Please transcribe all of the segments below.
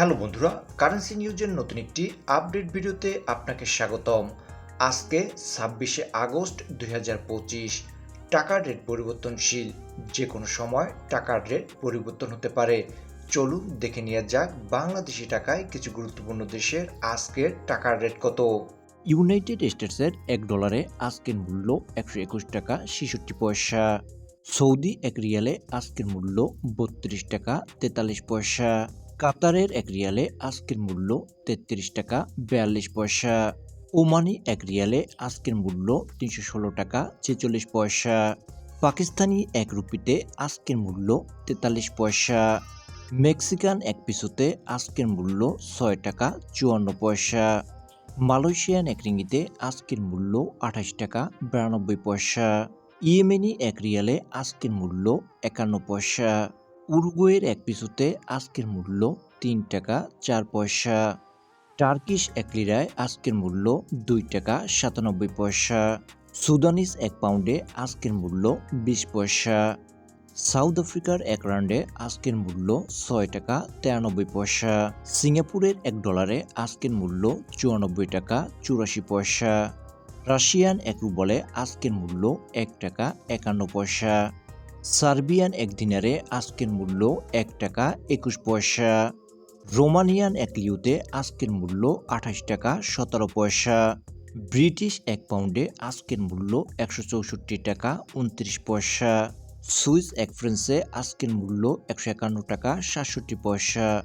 Hello বন্ধুরা currency নিউজের নতুন একটি আপডেট ভিডিওতে আপনাকে স্বাগতম। আজকে ছাব্বিশে আগস্ট দুই টাকার রেট পরিবর্তনশীল। যে কোনো সময় টাকার রেট পরিবর্তন হতে পারে। চলুন দেখে নেওয়া যাক বাংলাদেশি টাকায় কিছু গুরুত্বপূর্ণ দেশের আজকের টাকার রেট কত। ইউনাইটেড স্টেটসের এক ডলারে আজকের মূল্য একশো একুশ টাকা ছেষট্টি পয়সা। সৌদি এক রিয়ালে আজকের মূল্য বত্রিশ টাকা তেতাল্লিশ পয়সা। কাতারের এক রিয়ালে আজকের মূল্য তেত্রিশ টাকা বিয়াল্লিশ পয়সা। ওমানি এক রিয়ালে আজকের মূল্য তিনশো ষোলো টাকা ছেচল্লিশ পয়সা। পাকিস্তানি এক রুপিতে আজকের মূল্য তেতাল্লিশ পয়সা। মেক্সিকান এক পিসোতে আজকের মূল্য ছয় টাকা চুয়ান্ন পয়সা। মালয়েশিয়ান এক রিঙ্গিতে আজকের মূল্য আঠাশ টাকা বিরানব্বই পয়সা। ইয়েমেনি এক রিয়ালে আজকের মূল্য একান্ন পয়সা। উরুগুয়ের এক পিসুতে আজকের মূল্য তিন টাকা চার পয়সা। টার্কিশ এক লিরায় আজকের মূল্য দুই টাকা সাতানব্বই পয়সা। সুদানিস এক পাউন্ডে আজকের মূল্য বিশ পয়সা। সাউথ আফ্রিকার এক রাউন্ডে আজকের মূল্য ছয় টাকা তিরানব্বই পয়সা। সিঙ্গাপুরের এক ডলারে আজকের মূল্য চুরানব্বই টাকা চুরাশি পয়সা। রাশিয়ান এক রুবলে আজকের মূল্য এক টাকা একান্ন পয়সা। সার্বিয়ান এক দিনারে আজকের মূল্য এক টাকা একুশ পয়সা। রোমানিয়ান এক লিউতে আজকের মূল্য আঠাশ টাকা সতেরো পয়সা। ব্রিটিশ এক পাউন্ডে আজকের মূল্য একশো চৌষট্টি টাকা উনত্রিশ পয়সা। সুইস এক ফ্রেন্সে আজকের মূল্য একশো একান্ন টাকা সাতষট্টি পয়সা।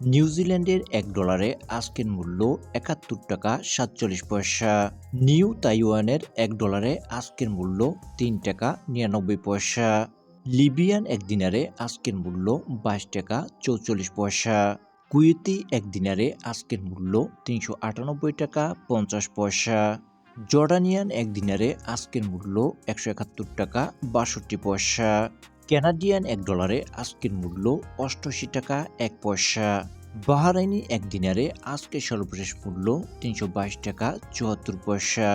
নিউজিল্যান্ডের এক ডলারে আজকের মূল্য একাত্তর টাকা সাতচল্লিশ পয়সা। নিউ তাইওয়ানের এক ডলারে আজকের মূল্য তিন টাকা নিরানব্বই পয়সা। লিবিয়ান এক দিনারে আজকের মূল্য বাইশ টাকা চৌচল্লিশ পয়সা। কুয়েতি এক দিনারে আজকের মূল্য তিনশো আটানব্বই টাকা পঞ্চাশ পয়সা। জর্ডানিয়ান এক দিনারে আজকের মূল্য একশো একাত্তর টাকা বাষট্টি পয়সা। ক্যানাডিয়ান এক ডলারে আজকের মূল্য অষ্টআশি টাকা এক পয়সা। বাহারাইনি এক দিনারে আজকের সর্বশেষ মূল্য তিনশো বাইশ টাকা চুয়াত্তর পয়সা।